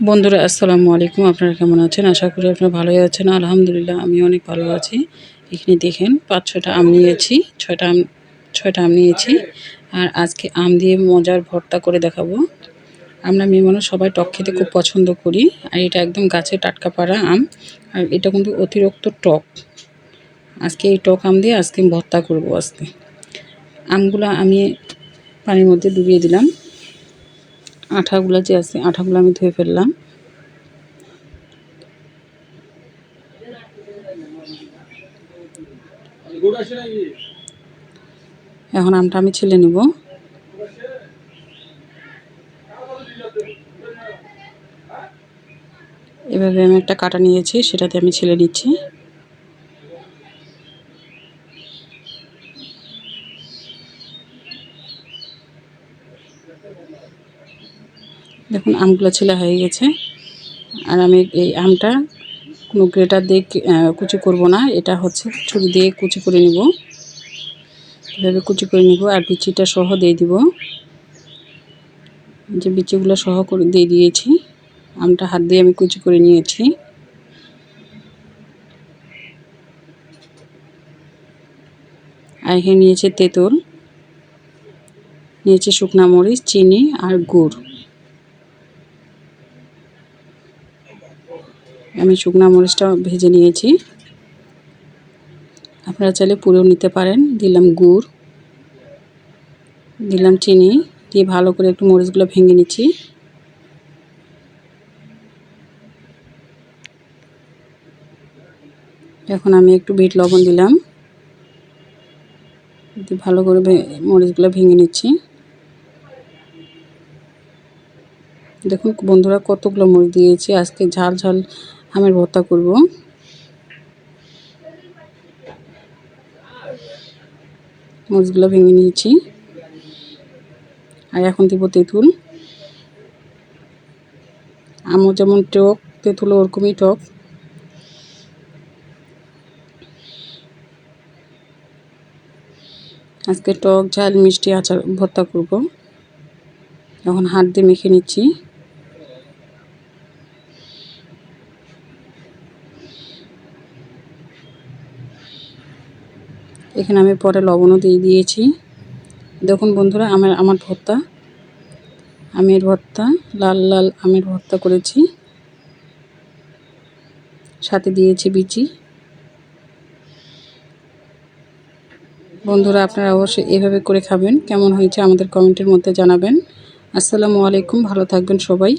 বন্ধুরা, আসসালামু আলাইকুম। আপনারা কেমন আছেন? আশা করি আপনারা ভালোই আছেন। আলহামদুলিল্লাহ আমি অনেক ভালো আছি। এখানে দেখেন, পাঁচ, ছটা আম নিয়েছি, ছয়টা আম ছয়টা আম নিয়েছি। আর আজকে আম দিয়ে মজার ভর্তা করে দেখাবো। আমরা মেয়ে মানুষ সবাই টক খেতে খুব পছন্দ করি। আর এটা একদম গাছে টাটকা পাড়া আম। আর এটা কিন্তু অতিরিক্ত টক। আজকে এই টক আম দিয়ে আজকে ভর্তা করব আজকে। আমগুলো আমি পানির মধ্যে ডুবিয়ে দিলাম। আঠাগুলো যে আছে, আঠাগুলো আমি ধুয়ে ফেললাম। এখন আমটা আমি ছেলে নিব। এভাবে আমি একটা কাটা নিয়েছি, সেটাতে আমি ছেলে নিচ্ছি। দেখুন, আমগুলো ছেলা হয়ে গেছে। আর আমি এই আমটা কোনো গ্রেটার দিয়ে কুচি করব না। এটা হচ্ছে ছুরি দিয়ে কুচি করে নিব। এভাবে কুচি করে নিব আর বিচিটা সহ দিয়ে দিব। যে বিচিগুলো সহ করে দিয়ে দিয়েছি, আমটা হাত দিয়ে আমি কুচি করে নিয়েছি। আর এখানে নিয়েছে তেঁতুল। নিয়েছি শুকনা মরিচ, চিনি আর গুড়। আমি শুকনো মরিচটা ভেজে নিয়েছি। আপনারা চাইলে পুরেও নিতে পারেন। দিলাম গুড়, দিলাম চিনি, দিয়ে ভালো করে একটু মরিচগুলো ভেঙে নিচ্ছি। এখন আমি একটু বিট লবণ দিলাম। ভালো করে মরিচগুলো ভেঙে নিচ্ছি। দেখুন বন্ধুরা কতগুলো মরিচ দিয়েছি। আজকে ঝাল ঝাল আমের ভর্তা করব। মরিচগুলো ভেঙে নিয়েছি। আর এখন দিব তেঁতুল। আমও যেমন টক তেঁতুল ওরকমই টক। আজকে টক, ঝাল, মিষ্টি আচার ভর্তা করব। এখন হাত দিয়ে মেখে নিচ্ছি। এখানে আমি পরে লবণও দিয়ে দিয়েছি। দেখুন বন্ধুরা, আমার আমার ভর্তা, আমের ভর্তা, লাল লাল আমের ভর্তা করেছি। সাথে দিয়েছি বিচি। বন্ধুরা, আপনারা অবশ্যই এভাবে করে খাবেন। কেমন হয়েছে আমাদের কমেন্টের মধ্যে জানাবেন। আসসালামু আলাইকুম, ভালো থাকবেন সবাই।